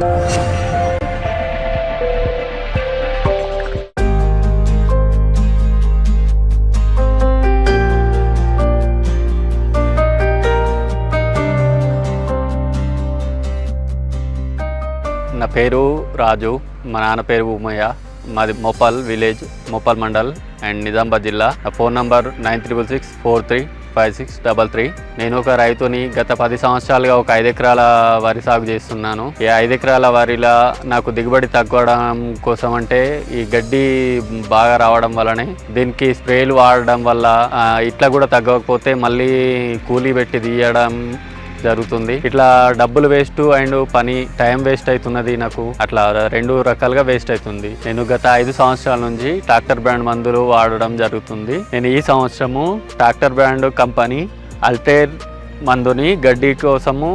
నా పేరు రాజు మా నాన్న పేరు ఉమయ్య. మాది మోపాల్ విలేజ్ మోపాల్ మండల్ అండ్ నిజామాబాద్ జిల్లా. నా phone number nine triple six four three five six double three. నేను ఒక రైతుని గత పది సంవత్సరాలుగా ఒక ఐదు ఎకరాల వరి సాగు చేస్తున్నాను. ఈ ఐదు ఎకరాల వరిలా నాకు దిగుబడి తగ్గడం కోసం అంటే ఈ గడ్డి బాగా రావడం వల్లనే దీనికి స్ప్రేలు వాడడం వల్ల ఇట్లా కూడా తగ్గకపోతే మళ్ళీ కూలీ పెట్టి తీయడం జరుగుతుంది. ఇట్లా డబ్బులు వేస్ట్ అండ్ పని టైం వేస్ట్ అవుతున్నది నాకు. అట్లా రెండు రకాలుగా వేస్ట్ అవుతుంది. నేను గత ఐదు సంవత్సరాల నుంచి ట్రాక్టర్ బ్రాండ్ మందులు వాడడం జరుగుతుంది. నేను ఈ సంవత్సరము ట్రాక్టర్ బ్రాండ్ కంపెనీ అల్టేర్ మందుని గడ్డి కోసము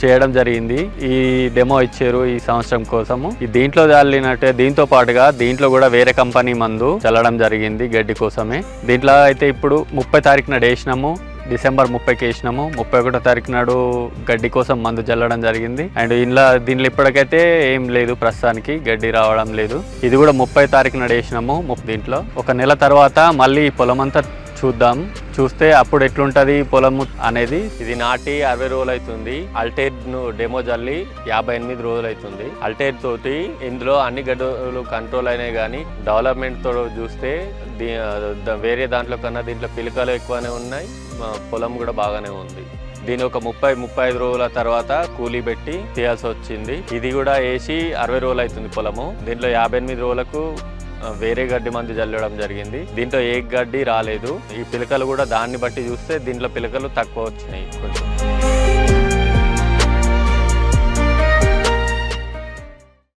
చేయడం జరిగింది. ఈ డెమో ఇచ్చారు ఈ సంవత్సరం కోసము. ఈ దీంట్లో చల్లినట్టే దీంతో పాటుగా దీంట్లో కూడా వేరే కంపెనీ మందు చల్లడం జరిగింది గడ్డి కోసమే. దీంట్లో అయితే ఇప్పుడు ముప్పై తారీఖున వేసినాము. డిసెంబర్ ముప్పైకి వేసినాము. ముప్పై ఒకటో తారీఖు నాడు గడ్డి కోసం మందు జల్లడం జరిగింది. అండ్ ఇంట్లో దీనిలో ఇప్పటికైతే ఏం లేదు ప్రస్తుతానికి గడ్డి రావడం లేదు. ఇది కూడా ముప్పై తారీఖు నాడు వేసినాము ముప్- దీంట్లో. ఒక నెల తర్వాత మళ్ళీ పొలం అంతా చూద్దాం. చూస్తే అప్పుడు ఎట్లుంటది పొలం అనేది? ఇది నాటి అరవై రోజులు అవుతుంది అల్టేట్ను డెమో జల్లి యాభై ఎనిమిది రోజులు అవుతుంది అల్టేట్ తోటి ఇందులో అన్ని గడ్డలు కంట్రోల్ అయినాయి కానీ డెవలప్మెంట్తో చూస్తే వేరే దాంట్లో కన్నా దీంట్లో పిలకలు ఎక్కువనే ఉన్నాయి. పొలం కూడా బాగానే ఉంది. దీని ఒక ముప్పై ముప్పై ఐదు రోజుల తర్వాత కూలీ పెట్టి తీయాల్సి వచ్చింది. ఇది కూడా వేసి అరవై రోజులు అవుతుంది పొలము. దీంట్లో యాభై ఎనిమిది రోజులకు వేరే గడ్డి మందు చల్లడం జరిగింది. దీంట్లో ఏ గడ్డి రాలేదు. ఈ పిలకలు కూడా దాన్ని బట్టి చూస్తే దీంట్లో పిలకలు తక్కువ వచ్చినాయి. కొంచెం.